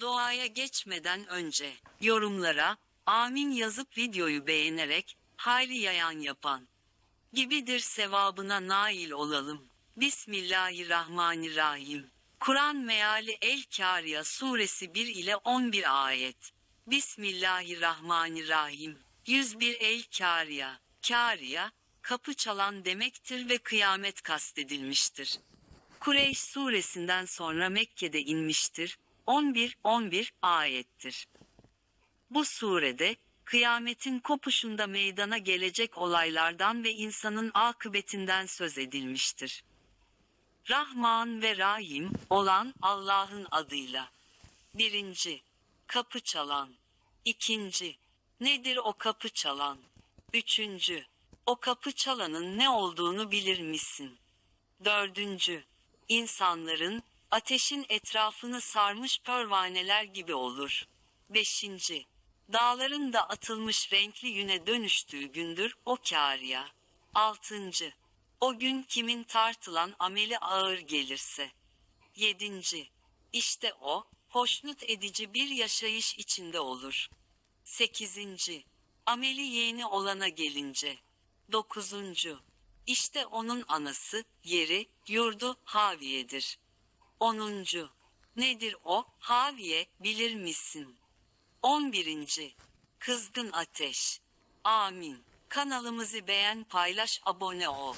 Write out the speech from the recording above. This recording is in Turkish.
Doğaya geçmeden önce yorumlara amin yazıp videoyu beğenerek hayli yayan yapan gibidir sevabına nail olalım. Bismillahirrahmanirrahim. Kur'an meali El Kariya suresi 1 ile 11 ayet. Bismillahirrahmanirrahim. 101 El Kariya. Kariya, kapı çalan demektir ve kıyamet kastedilmiştir. Kureyş suresinden sonra Mekke'de inmiştir. 11-11 ayettir. Bu surede, kıyametin kopuşunda meydana gelecek olaylardan ve insanın akıbetinden söz edilmiştir. Rahman ve Rahim olan Allah'ın adıyla. Birinci, kapı çalan. İkinci, nedir o kapı çalan? Üçüncü, o kapı çalanın ne olduğunu bilir misin? Dördüncü, insanların, ateşin etrafını sarmış pervaneler gibi olur. Beşinci, dağların da atılmış renkli yüne dönüştüğü gündür o kâriya. Altıncı, o gün kimin tartılan ameli ağır gelirse. Yedinci, işte o, hoşnut edici bir yaşayış içinde olur. Sekizinci, ameli yeğeni olana gelince. Dokuzuncu, işte onun anası, yeri, yurdu, haviyedir. Onuncu, nedir o, haviye, bilir misin? On birinci, kızgın ateş. Amin. Kanalımızı beğen, paylaş, abone ol.